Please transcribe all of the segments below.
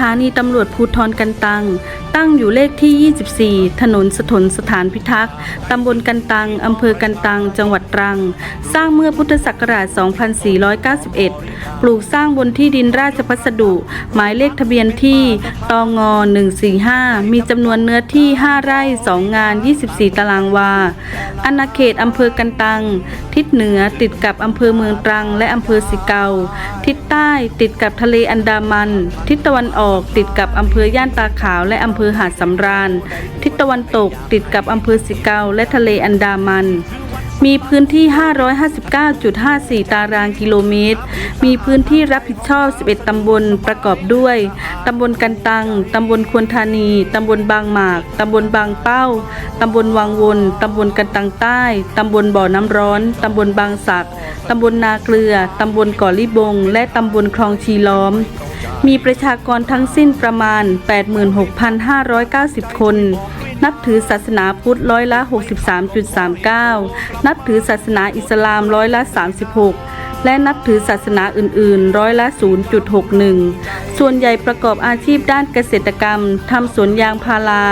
ถานีตำรวจภูทรกันตัง ตั้งอยู่เลขที่ 24 ถนนสถนสถานพิทักษ์ ตำบลกันตัง อำเภอกันตัง จังหวัดตรัง สร้างเมื่อพุทธศักราช 2491 ปลูกสร้างบนที่ดินราชพัสดุ หมายเลขทะเบียนที่ตองอ145 มีจำนวนเนื้อที่ 5 ไร่ 2 งาน 24 ตารางวาอาณาเขตอำเภอกันตัง ทิศเหนือติดกับอำเภอเมืองตรังและอำเภอสิเกา ทิศใต้ติดกับทะเลอันดามัน ทิศตะวันออกติดกับอำเภอย่านตาขาวและอำเภอหาดสำราญ ทิศตะวันตกติดกับอำเภอสิเกาและทะเลอันดามัน มีพื้นที่ 559.54 ตารางกิโลเมตร มีพื้นที่รับผิดชอบ 11 ตำบลประกอบด้วย ตำบลกันตัง ตำบลควรธานี ตำบลบางหมาก ตำบลบางเป้า ตำบลวังวน ตำบลกันตังใต้ ตำบลบ่อน้ำร้อน ตำบลบางสัก ตำบลนาเกลือ ตำบลก่อลิบง และตำบลคลองชีล้อม มีประชากรทั้งสิ้นประมาณ 86,590 คน นับถือศาสนาพุทธร้อยละ 63.39 นับถือศาสนาอิสลามร้อยละ 36 และนับถือศาสนาอื่นๆ ร้อยละ 0.61 ส่วนใหญ่ประกอบอาชีพด้านเกษตรกรรมทำสวนยางพารา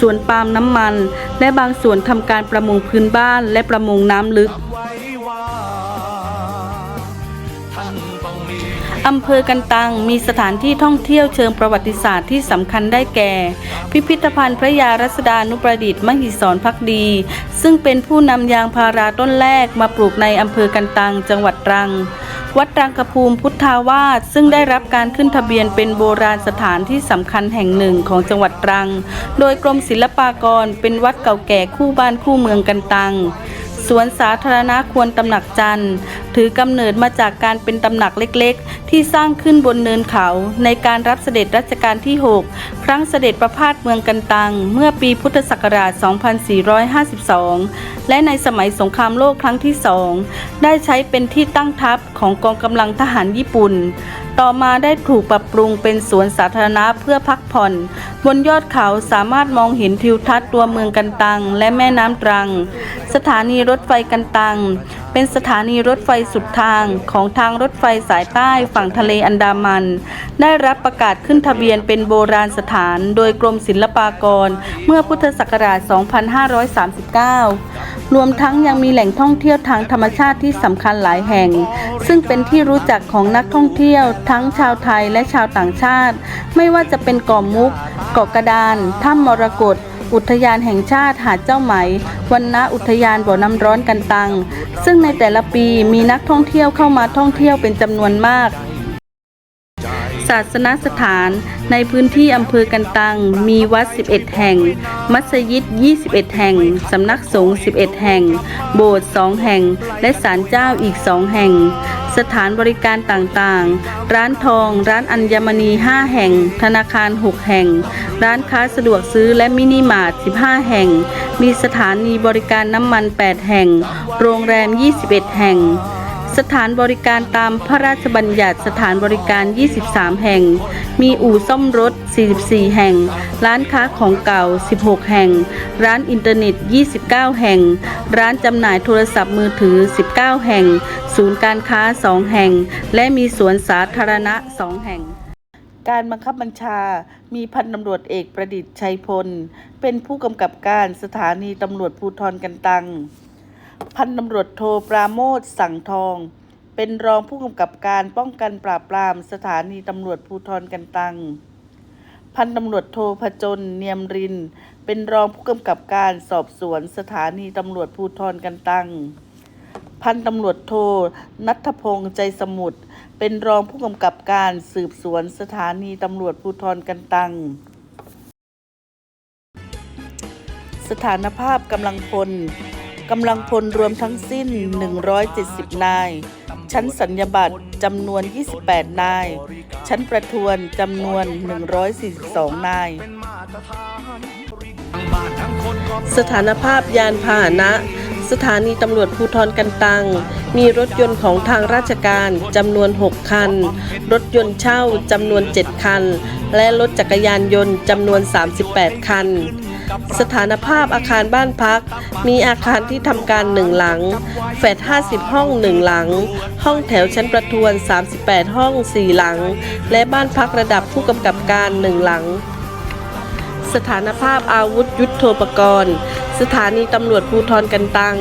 สวนปาล์มน้ำมัน และบางส่วนทำการประมงพื้นบ้านและประมงน้ำลึก อำเภอกันตังมีสถานที่ท่องเที่ยวเชิงประวัติศาสตร์ที่สำคัญได้แก่ พิพิธภัณฑ์พระยารัศดานุประดิษฐ์มหิศรพักดี ซึ่งเป็นผู้นำยางพาราต้นแรกมาปลูกในอำเภอกันตังจังหวัดตรัง วัดตรังกภูมิพุทธาวาสซึ่งได้รับการขึ้นทะเบียนเป็นโบราณสถานที่สำคัญแห่งหนึ่งของจังหวัดตรัง โดยกรมศิลปากรเป็นวัดเก่าแก่คู่บ้านคู่เมืองกันตัง สวนสาธารณะควรตำหนักจันทร์ ถือกำเนิดมาจากการเป็นตำหนักเล็กๆ ที่สร้างขึ้นบนเนินเขา ในการรับเสด็จรัชกาลที่ 6 ครั้งเสด็จประพาสเมืองกันตัง เมื่อปีพุทธศักราช 2452 และในสมัยสงครามโลกครั้งที่สองได้ใช้เป็นที่ตั้งทัพของกองกำลังทหารญี่ปุ่น ต่อมาได้ถูกปรับปรุงเป็นสวนสาธารณะเพื่อพักผ่อน บนยอดเขาสามารถมองเห็นทิวทัศน์ตัวเมืองกันตัง และแม่น้ำตรัง สถานีรถไฟกันตัง เป็นสถานีรถไฟสุดทางของทางรถไฟสายใต้ฝั่งทะเลอันดามัน ได้รับประกาศขึ้นทะเบียนเป็นโบราณสถานโดยกรมศิลปากร เมื่อพุทธศักราช 2539 รวมทั้งยังมีแหล่งท่องเที่ยวทางธรรมชาติที่สำคัญหลายแห่ง ซึ่งเป็นที่รู้จักของนักท่องเที่ยว ทั้งชาวไทยและชาวต่างชาติ ไม่ว่าจะเป็นเกาะมุก เกาะกระดาน ถ้ำมรกต อุทยานแห่งชาติหาดเจ้าไหมวันณะอุทยานบ่อน้ำร้อนกันตัง ซึ่งในแต่ละปีมีนักท่องเที่ยวเข้ามาท่องเที่ยวเป็นจำนวนมาก ศาสนสถาน ในพื้นที่อำเภอกันตัง มีวัด 11 แห่ง มัสยิด 21 แห่ง สำนักสงฆ์11 แห่ง โบสถ์ 2 แห่ง และศาลเจ้าอีก 2 แห่ง สถานบริการต่างๆ ร้านทอง ร้านอัญมณี 5 แห่ง ธนาคาร 6 แห่ง ร้านค้าสะดวกซื้อและมินิมาร์ท 15 แห่ง มีสถานีบริการน้ำมัน 8 แห่ง โรงแรม 21 แห่ง สถานบริการตามพระราชบัญญัติสถานบริการ 23 แห่ง มีอู่ซ่อมรถ 44 แห่ง ร้านค้าของเก่า 16 แห่ง ร้านอินเทอร์เน็ต 29 แห่ง ร้านจำหน่ายโทรศัพท์มือถือ 19 แห่ง ศูนย์การค้า 2 แห่ง และมีสวนสาธารณะ 2 แห่งการบังคับบัญชา มีพันตำรวจเอกประดิษฐ์ชัยพล เป็นผู้กำกับการสถานีตำรวจภูธรกันตัง พันตำรวจโทปราโมทสั่งทอง เป็นรองผู้กำกับการป้องกันปราบปรามสถานีตำรวจภูธรกันตัง พันตำรวจโทพจนเนียมริน เป็นรองผู้กำกับการสอบสวนสถานีตำรวจภูธรกันตัง พันตำรวจโทนัทพงษ์ใจสมุทร เป็นรองผู้กำกับการสืบสวนสถานีตำรวจภูธรกันตังสถานภาพกำลังพล กำลังพลรวมทั้งสิ้น 170 นาย ชั้นสัญญาบัตรจำนวน 28 นาย ชั้นประทวนจำนวน 142 นาย สถานภาพยานพาหนะ สถานีตำรวจภูธรกันตัง มีรถยนต์ของทางราชการจำนวน 6 คัน รถยนต์เช่าจำนวน 7 คัน และรถจักรยานยนต์จำนวน 38 คัน สถานภาพอาคารบ้านพัก มีอาคารที่ทำการหนึ่งหลัง แฟด50 ห้องหนึ่งหลัง ห้องแถวชั้นประทวน 38 ห้อง 4 หลัง และบ้านพักระดับผู้กำกับการหนึ่งหลัง สถานภาพอาวุธยุทโธปกรณ์ สถานีตำรวจภูธรกันตัง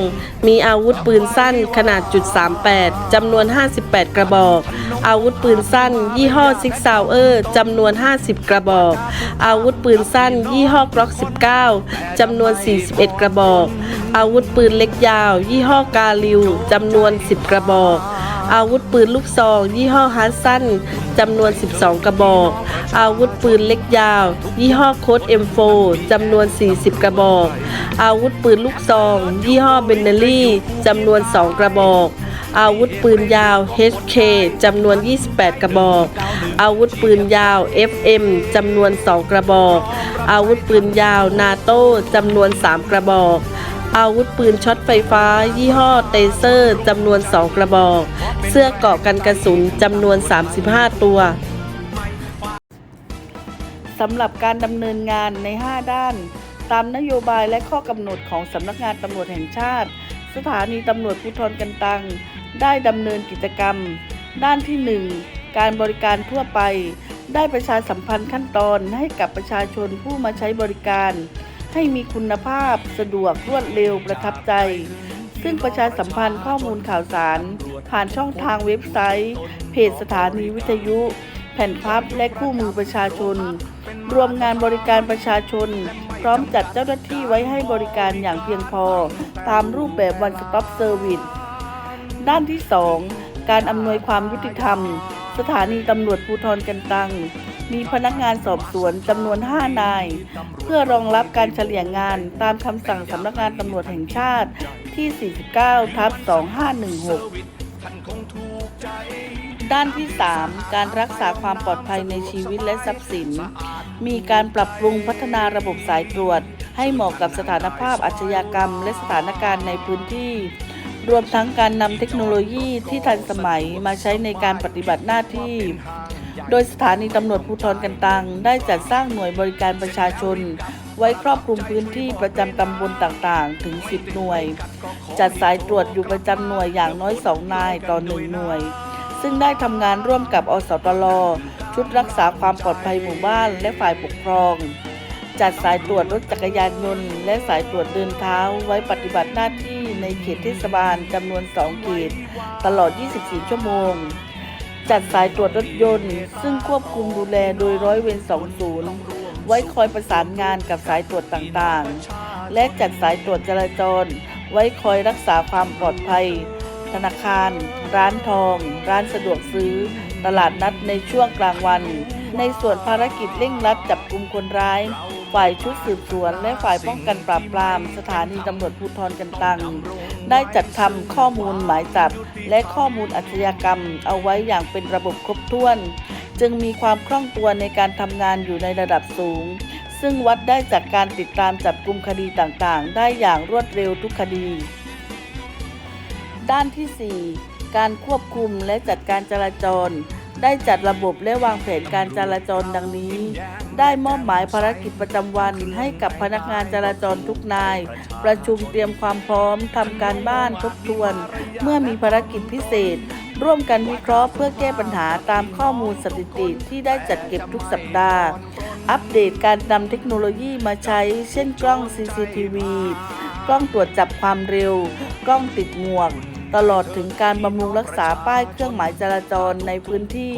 มีอาวุธปืนสั้นขนาดจุด38จำนวน 58 กระบอก อาวุธปืนสั้น ยี่ห้อซิกซาวเออร์จำนวน 50 กระบอก อาวุธปืนสั้น ยี่ห้อกล็อก 19จำนวน 41 กระบอก อาวุธปืนเล็กยาว ยี่ห้อกาลิวจำนวน 10 กระบอก อาวุธปืนลูกซอง ยี่ห้อฮัสซันจำนวน 12 กระบอก อาวุธปืนเล็กยาว ยี่ห้อโค้ด M4 จำนวน 40 กระบอก อาวุธปืนลูกซอง ยี่ห้อเบนเนลี่จำนวน 2 กระบอกอาวุธปืนยาว HK จำนวน 28 กระบอก อาวุธปืนยาว FM จำนวน 2 กระบอก อาวุธปืนยาวนาโต้จำนวน 3 กระบอก อาวุธปืนช็อตไฟฟ้า ยี่ห้อเตเซอร์จำนวน 2 กระบอก เสื้อเกราะกันกระสุนจำนวน 35 ตัวสำหรับการดำเนินงานใน 5 ด้าน ตามนโยบายและข้อกำหนดของสำนักงานตำรวจแห่งชาติ สถานีตำรวจภูธรกันตัง ได้ดำเนินกิจกรรม ด้านที่ 1 การบริการทั่วไป ได้ประชาสัมพันธ์ขั้นตอนให้กับประชาชนผู้มาใช้บริการ ให้มีคุณภาพสะดวกรวดเร็วประทับใจ ซึ่งประชาสัมพันธ์ข้อมูลข่าวสาร ผ่านช่องทางเว็บไซต์ เพจสถานีวิทยุ แผ่นพับและคู่มือประชาชน รวมงานบริการประชาชน พร้อมจัดเจ้าหน้าที่ไว้ให้บริการอย่างเพียงพอ ตามรูปแบบ One Stop Service ด้านที่ 2 การอำนวยความยุติธรรม สถานีตำรวจภูธรกันตัง มีพนักงานสอบสวนจำนวน 5 นาย เพื่อรองรับการเฉลี่ยงานตามคำสั่งสำนักงานตำรวจแห่งชาติที่ 49 ทับ 2516 ด้านที่ 3 การรักษาความปลอดภัยในชีวิตและทรัพย์สิน มีการปรับปรุงพัฒนาระบบสายตรวจ ให้เหมาะกับสถานภาพอาชญากรรม และสถานการณ์ในพื้นที่รวมทั้งการนำเทคโนโลยีที่ทันสมัยมาใช้ในการปฏิบัติหน้าที่ โดยสถานีตำรวจภูธรกันตัง ได้จัดสร้างหน่วยบริการประชาชน ไว้ครอบคลุมพื้นที่ประจำตำบลต่างๆ ถึง 10 หน่วย จัดสายตรวจอยู่ประจำหน่วยอย่างน้อย 2 นายต่อ 1 หน่วย ซึ่งได้ทำงานร่วมกับอสตลชุดรักษาความปลอดภัยหมู่บ้านและฝ่ายปกครอง จัดสายตรวจรถจักรยานยนต์ และสายตรวจเดินเท้าไว้ปฏิบัติหน้าที่ในเขตเทศบาลจำนวน 2 เขต ตลอด 24 ชั่วโมง จัดสายตรวจรถยนต์ ซึ่งควบคุมดูแลโดยร้อยเวร20ไว้คอยประสานงานกับสายตรวจต่างๆ และจัดสายตรวจจราจร ไว้คอยรักษาความปลอดภัย ธนาคาร ร้านทอง ร้านสะดวกซื้อ ตลาดนัดในช่วงกลางวัน ในส่วนภารกิจเร่งรัดจับกลุ่มคนร้าย ฝ่ายชุดสืบสวนและฝ่ายป้องกันปราบปราม สถานีตำรวจภูธรกันตัง ได้จัดทำข้อมูลหมายจับ และข้อมูลอาชญากรรม เอาไว้อย่างเป็นระบบครบถ้วน จึงมีความคล่องตัวในการทำงานอยู่ในระดับสูง ซึ่งวัดได้จากการติดตามจับกลุ่มคดีต่างๆ ได้อย่างรวดเร็วทุกคดี ด้านที่ 4 การควบคุมและจัดการจราจร ได้จัดระบบและวางแผนการจราจรดังนี้ ได้มอบหมายภารกิจประจำวันให้กับพนักงานจราจรทุกนาย ประชุมเตรียมความพร้อมทำการบ้านทบทวน เมื่อมีภารกิจพิเศษ ร่วมกันวิเคราะห์เพื่อแก้ปัญหาตามข้อมูลสถิติที่ได้จัดเก็บทุกสัปดาห์อัปเดตการนำเทคโนโลยีมาใช้ เช่นกล้อง CCTV กล้องตรวจจับความเร็ว กล้องติดหมวก ตลอดถึงการบำรุงรักษาป้ายเครื่องหมายจราจรในพื้นที่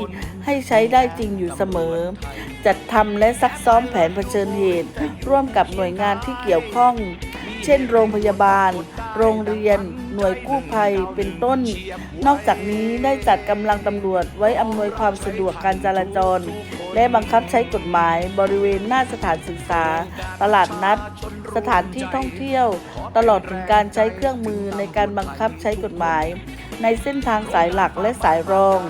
ให้ใช้ได้จริงอยู่เสมอ จัดทำและซักซ้อมแผนเผชิญเหตุ ร่วมกับหน่วยงานที่เกี่ยวข้อง เช่น โรงพยาบาล โรงเรียน หน่วยกู้ภัยเป็นต้น นอกจากนี้ได้จัดกำลังตำรวจไว้อำนวยความสะดวกการจราจร และบังคับใช้กฎหมายบริเวณหน้าสถานศึกษา ตลาดนัด สถานที่ท่องเที่ยว ตลอดถึงการใช้เครื่องมือในการบังคับใช้กฎหมาย ในเส้นทางสายหลักและสายรอง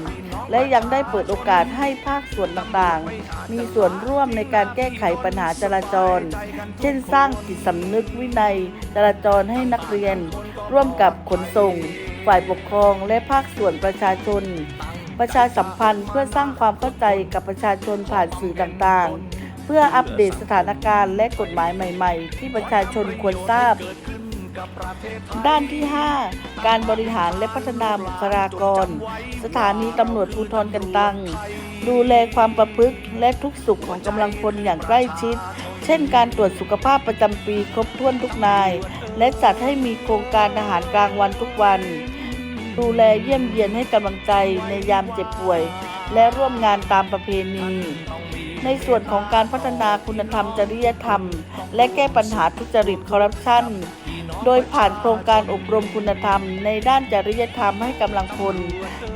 และยังได้เปิดโอกาสให้ภาคส่วนต่างๆ มีส่วนร่วมในการแก้ไขปัญหาจราจร เช่นสร้างจิตสำนึกวินัยจราจรให้นักเรียน ร่วมกับขนส่ง ฝ่ายปกครองและภาคส่วนประชาชน ประชาสัมพันธ์เพื่อสร้างความเข้าใจกับประชาชนผ่านสื่อต่างๆ เพื่ออัปเดตสถานการณ์และกฎหมายใหม่ ๆ ที่ประชาชนควรทราบ ด้านที่ 5 การบริหารและพัฒนาบุคลากร สถานีตำรวจภูธรกันตัง ดูแลความประพฤติและทุกสุขของกำลังพลอย่างใกล้ชิด เช่นการตรวจสุขภาพประจำปีครบถ้วนทุกนาย และจัดให้มีโครงการอาหารกลางวันทุกวัน ดูแลเยี่ยมเยียนให้กำลังใจในยามเจ็บป่วย และร่วมงานตามประเพณี ในส่วนของการพัฒนาคุณธรรมจริยธรรม และแก้ปัญหาทุจริตคอร์รัปชันโดยผ่านโครงการอบรมคุณธรรม ในด้านจริยธรรมให้กำลังพล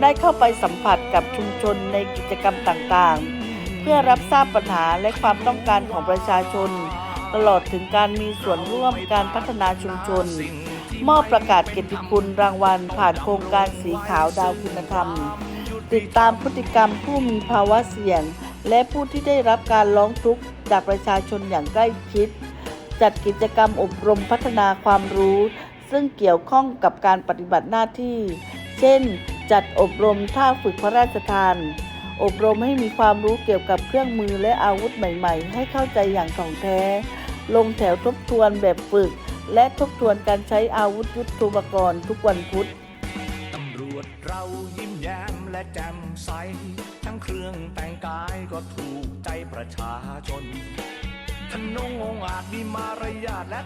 ได้เข้าไปสัมผัสกับชุมชนในกิจกรรมต่างๆ เพื่อรับทราบปัญหาและความต้องการของประชาชน ตลอดถึงการมีส่วนร่วมการพัฒนาชุมชน มอบประกาศเกียรติคุณรางวัล ผ่านโครงการสีขาวดาวคุณธรรม ติดตามพฤติกรรมผู้มีภาวะเสี่ยง และผู้ที่ได้รับการร้องทุกข์จากประชาชนอย่างใกล้ชิด จัดกิจกรรมอบรมพัฒนาความรู้ ซึ่งเกี่ยวข้องกับการปฏิบัติหน้าที่ เช่น จัดอบรมท่าฝึกพระราชทาน อบรมให้มีความรู้เกี่ยวกับเครื่องมือและอาวุธใหม่ ๆ ให้เข้าใจอย่างถ่องแท้ ลงแถวทบทวนแบบฝึก และทบทวนการใช้อาวุธยุทโธปกรณ์ทุกวันพุธตำรวจเรายิ้มแย้มและแจ่มใส เครื่องแต่งกายก็ถูกใจประชาชนทนงองอาจมีมารยาทและ